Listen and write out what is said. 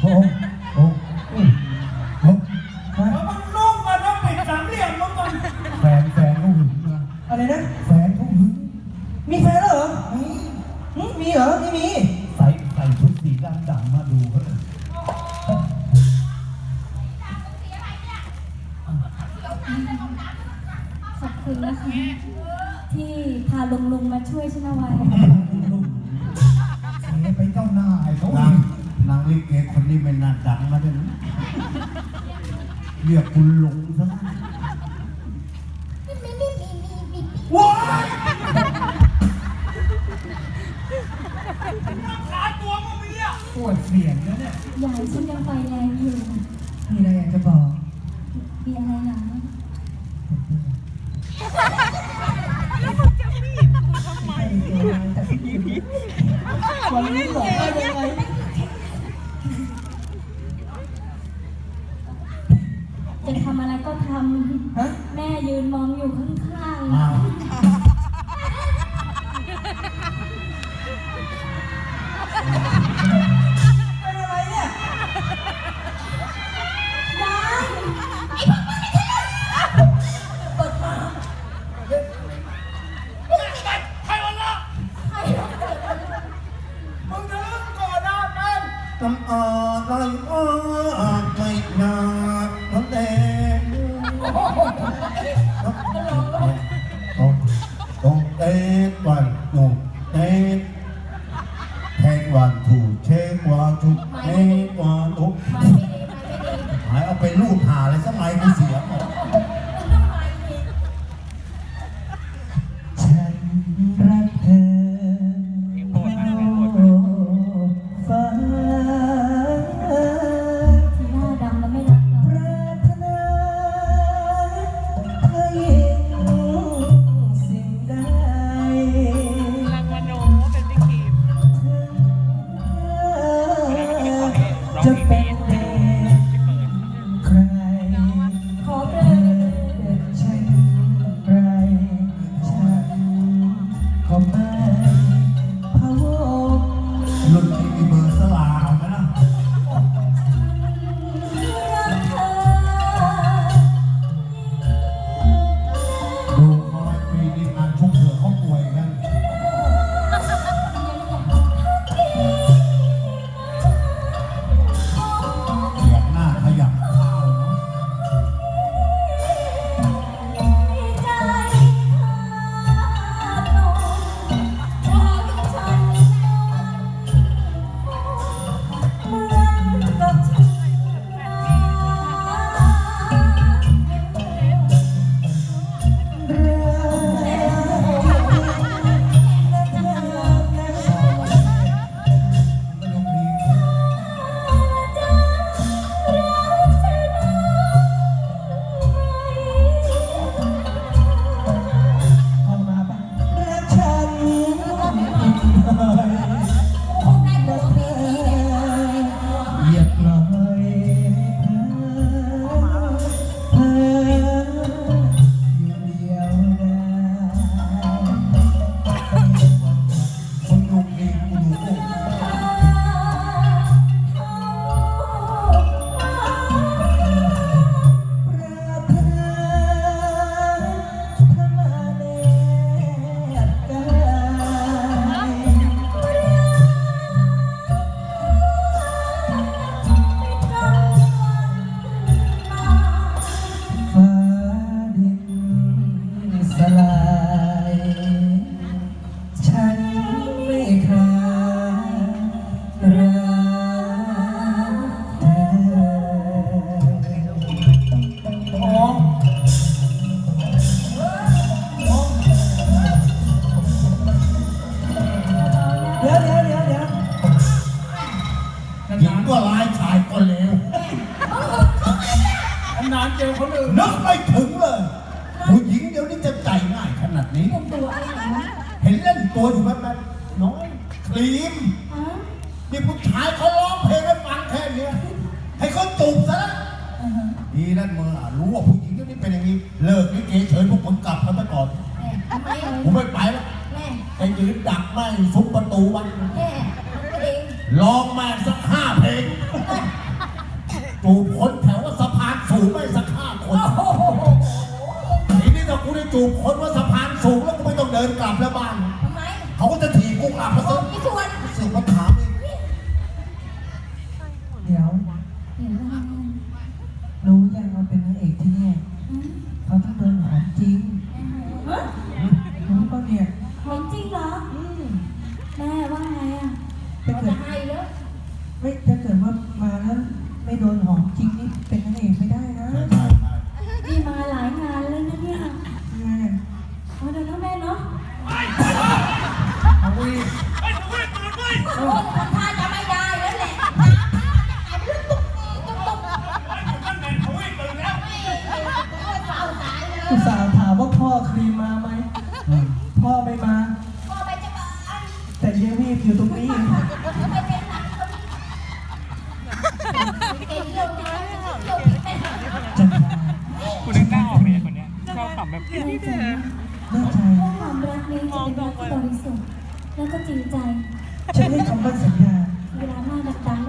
โอ้โอ้โอ้โอ้ฮะแล้วมันนุ่งกันแล้วปิดสามเหลี่ยมลงกันแฟนแฟนเขาหึงนะอะไรนะ แฟนเขาหึงมีแฟนแล้วเหรอนี่หึมีเหรอไม่มีใส่ใส่ชุดสีดำดำมาดูเขาเลยขอบคุณนะคะ ที่พาลุงลุงมาช่วยฉันเอาไว้เสียไปเจ้าหน้าไอ้เขา นางนางลิเกคนนี้ไม่น่าดังมาด้วยนะเรียกคุณหลงซะว้ายขาตัวมึงมีเนี่ยปวดเสียงนะเนี่ยยายฉันยังไฟแรงอยู่ มีอะไรอยากจะบอกมีอะไรหรอให้เจอแต่วันนี้บอกว่ายังไง จะทำอะไรก็ทฮะำแม่ยืนมองอยู่ข้างอ้าวเป็นอะไรเนี่ยๆยายใครวันละมึงจะเลิกก่อนหน้านั้นตำอาลัยอาไม่นาทั้งแดง ต้องต้องเต้นวันหนุ่มเต้นแทงวันถูเช็ควันถูกเช็ควันถูกหายเอาไปรูดหาเลยสมัยกูเสีย นานเจอคนอื่นนึกไม่ถึงเลยผู้หญิงเดี๋ยวนี้จะใจง่ายขนาดนี้ตัวอะไรนะเห็นเล่นตัวอยู่แบบนั้นน้อยครีมฮะนี่ผู้ชายเขาร้องเพลงให้ฟังแค่เนี้ยให้เขาจูบซะแล้วดีนั่นมึงอะรู้ว่าผู้หญิงเดี๋ยวนี้เป็นอย่างนี้ เลิกลิเกเชิญพวกมึงกลับกันไปก่อน แม่ทำไมเอ่ยผมไม่ไปแล้วแม่ไปยืนดักแม่งอยู่ซุ้มประตูวันแม่ทำเองร้องม่งสักห้าเพลงจูบคนูงคนว่าสะพานสูงแล้วก็ไม่ต้องเดินกลับแล้ว อุตส่าห์ถามว่าพ่อครีมมาไหม พ่อไม่มา พ่อไปจะบ้านแต่เยวีบอยู่ตรงนี้คุณนึกหน้าออกไหคนนี้ชอบขำแบบนี้เธอน่าใจความรักนี้จะเป็นรักที่บริสุทธิ์แล้วก็จริงใจ ฉันให้คำมั่นสัญญา เวลาหน้าดักดา